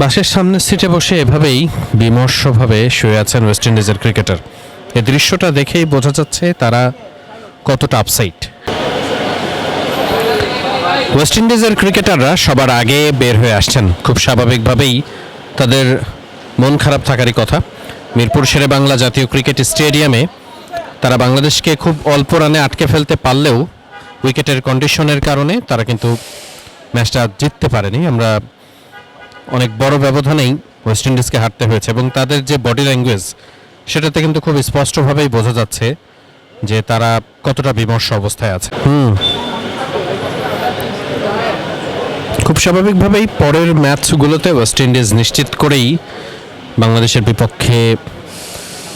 বাসের সামনের সিটে বসে এভাবেই বিমর্ষভাবে শুয়ে আছেন ওয়েস্ট ইন্ডিজের ক্রিকেটার এই দৃশ্যটা দেখেই বোঝা যাচ্ছে তারা কতটা আপসাইট ওয়েস্ট ইন্ডিজের ক্রিকেটাররা সবার আগে বের হয়ে আসছেন। খুব স্বাভাবিকভাবেই তাদের মন খারাপ থাকারই কথা। মিরপুর শেরে বাংলা জাতীয় ক্রিকেট স্টেডিয়ামে তারা বাংলাদেশকে খুব অল্প রানে আটকে ফেলতে পারলেও উইকেটের কন্ডিশনের কারণে তারা কিন্তু ম্যাচটা জিততে পারেনি। আমরা অনেক বড় ব্যবধানেই ওয়েস্ট ইন্ডিজকে হারতে হয়েছে এবং তাদের যে বডি ল্যাঙ্গুয়েজ সেটাতে কিন্তু খুব স্পষ্টভাবেই বোঝা যাচ্ছে যে তারা কতটা বিমর্ষ অবস্থায় আছে। হুম। খুব স্বাভাবিকভাবেই পরের ম্যাচগুলোতে ওয়েস্ট ইন্ডিজ নিশ্চিত করেই বাংলাদেশের বিপক্ষে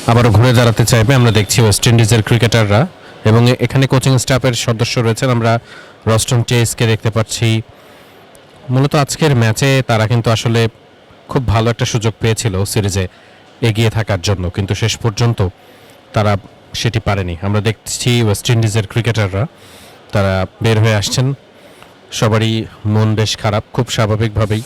আবারও ঘুরে দাঁড়াতে চাইবে। আমরা দেখছি ওয়েস্ট ইন্ডিজের ক্রিকেটাররা এবং এখানে কোচিং স্টাফের সদস্য রয়েছেন। আমরা রস্টন চেসকে দেখতে পাচ্ছি মূলত আজকের ম্যাচে তারা কিন্তু আসলে খুব ভালো একটা সুযোগ পেয়েছিল সিরিজে এগিয়ে থাকার জন্য, কিন্তু শেষ পর্যন্ত তারা সেটি পারেনি। আমরা দেখছি ওয়েস্ট ইন্ডিজের ক্রিকেটাররা, তারা বের হয়ে আসছেন। সবারই মন বেশ খারাপ, খুব স্বাভাবিকভাবেই।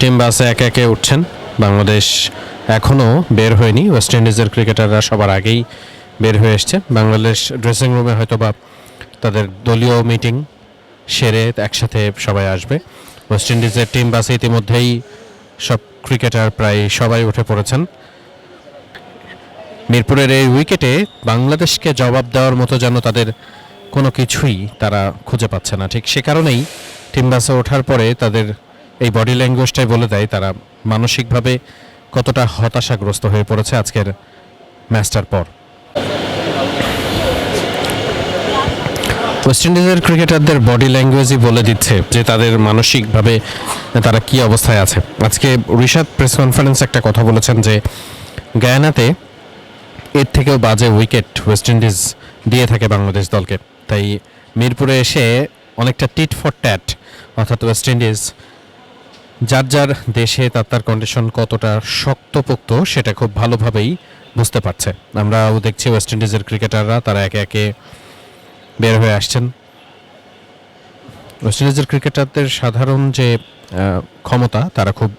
টিম বাসে একে একে উঠছেন বাংলাদেশ এখনও বের হয়নি। ওয়েস্ট ইন্ডিজের ক্রিকেটাররা সবার আগেই বের হয়ে এসছে। বাংলাদেশ ড্রেসিং রুমে হয়তো বা তাদের দলীয় মিটিং সেরে একসাথে সবাই আসবে। ওয়েস্ট ইন্ডিজের টিম বাসে ইতিমধ্যেই সব ক্রিকেটার প্রায় সবাই উঠে পড়েছেন। মিরপুরের এই উইকেটে বাংলাদেশকে জবাব দেওয়ার মতো যেন তাদের কোনো কিছুই তারা খুঁজে পাচ্ছে না। ঠিক সে কারণেই টিম বাসে ওঠার পরে তাদের এই বডি ল্যাঙ্গুয়েজটাই বলে দেয়। তারা মানসিকভাবে কতটা হতাশাগ্রস্ত হয়ে পড়েছে আজকের ম্যাচটার পর? ওয়েস্ট ইন্ডিজের ক্রিকেটারদের বডি ল্যাঙ্গুয়েজই বলে দিচ্ছে যে তাদের মানসিকভাবে তারা কি অবস্থায় আছে। আজকে ঋষাদ প্রেস কনফারেন্সে একটা কথা বলেছেন যে, গায়ানাতে এর থেকেও বাজে উইকেট ওয়েস্ট ইন্ডিজ দিয়ে থাকে বাংলাদেশ দলকে। তাই মিরপুরে এসে অনেকটা টিট ফর ট্যাট অর্থাৎ ওয়েস্ট ইন্ডিজ যার যার দেশে তার তার কন্ডিশন কতটা শক্তপোক্ত সেটা খুব ভালোভাবেই বুঝতে পারছে। আমরাও দেখছি ওয়েস্ট ইন্ডিজের ক্রিকেটাররা তারা একে একে বের হয়ে আসছেন। ওয়েস্ট ইন্ডিজের ক্রিকেটারদের সাধারণ যে ক্ষমতা, তারা খুব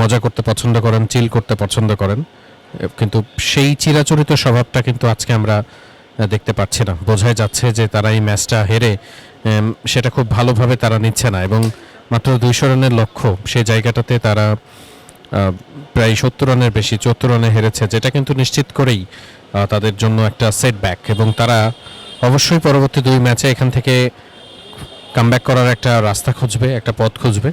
মজা করতে পছন্দ করেন চিল করতে পছন্দ করেন। কিন্তু সেই চিরাচরিত স্বভাবটা কিন্তু আজকে আমরা দেখতে পাচ্ছি না। বোঝাই যাচ্ছে যে তারা এই ম্যাচটা হেরে সেটা খুব ভালোভাবে তারা নিচ্ছে না এবং মাত্র দুইশো রানের লক্ষ্য, সেই জায়গাটাতে তারা প্রায় সত্তর রানের বেশি, চুয়াত্তর রানে হেরেছে, যেটা কিন্তু নিশ্চিত করেই তাদের জন্য একটা সেটব্যাক এবং তারা অবশ্যই পরবর্তী দুই ম্যাচে এখান থেকে কামব্যাক করার একটা রাস্তা খুঁজবে, একটা পথ খুঁজবে।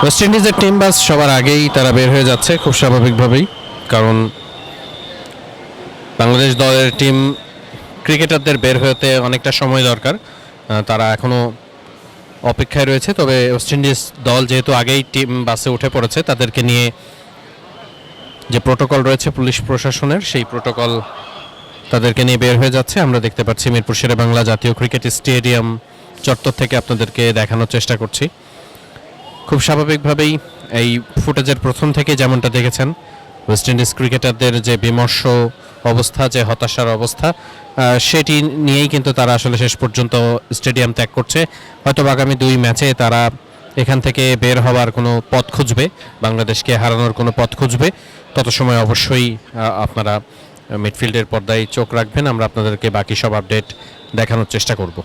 ওয়েস্ট ইন্ডিজের টিম বাস সবার আগেই তারা বের হয়ে যাচ্ছে, খুব স্বাভাবিকভাবেই, কারণ বাংলাদেশ দলের টিম ক্রিকেটারদের বের হতে অনেকটা সময় দরকার তারা এখনও অপেক্ষায় রয়েছে, তবে ওয়েস্ট ইন্ডিজ দল যেহেতু আগেই টিম বাসে উঠে পড়েছে, তাদেরকে নিয়ে যে প্রোটোকল রয়েছে পুলিশ প্রশাসনের, সেই প্রোটোকল তাদেরকে নিয়ে বের হয়ে যাচ্ছে। আমরা দেখতে পাচ্ছি মিরপুর শেরে বাংলা জাতীয় ক্রিকেট স্টেডিয়াম চত্বর থেকে আপনাদেরকে দেখানোর চেষ্টা করছি। খুব স্বাভাবিকভাবেই এই ফুটেজের প্রথম থেকে যেমনটা দেখেছেন ওয়েস্ট ইন্ডিজ ক্রিকেটারদের যে বিমর্ষ অবস্থা, যে হতাশার অবস্থা সেটি নিয়েই কিন্তু তারা আসলে শেষ পর্যন্ত স্টেডিয়াম ত্যাগ করছে। হয়তো আগামী দুই ম্যাচে তারা এখান থেকে বের হওয়ার কোনো পথ খুঁজবে, বাংলাদেশকে হারানোর কোনো পথ খুঁজবে। তত সময় অবশ্যই আপনারা মিডফিল্ডের পর্দায় চোখ রাখবেন। আমরা আপনাদেরকে বাকি সব আপডেট দেখানোর চেষ্টা করব।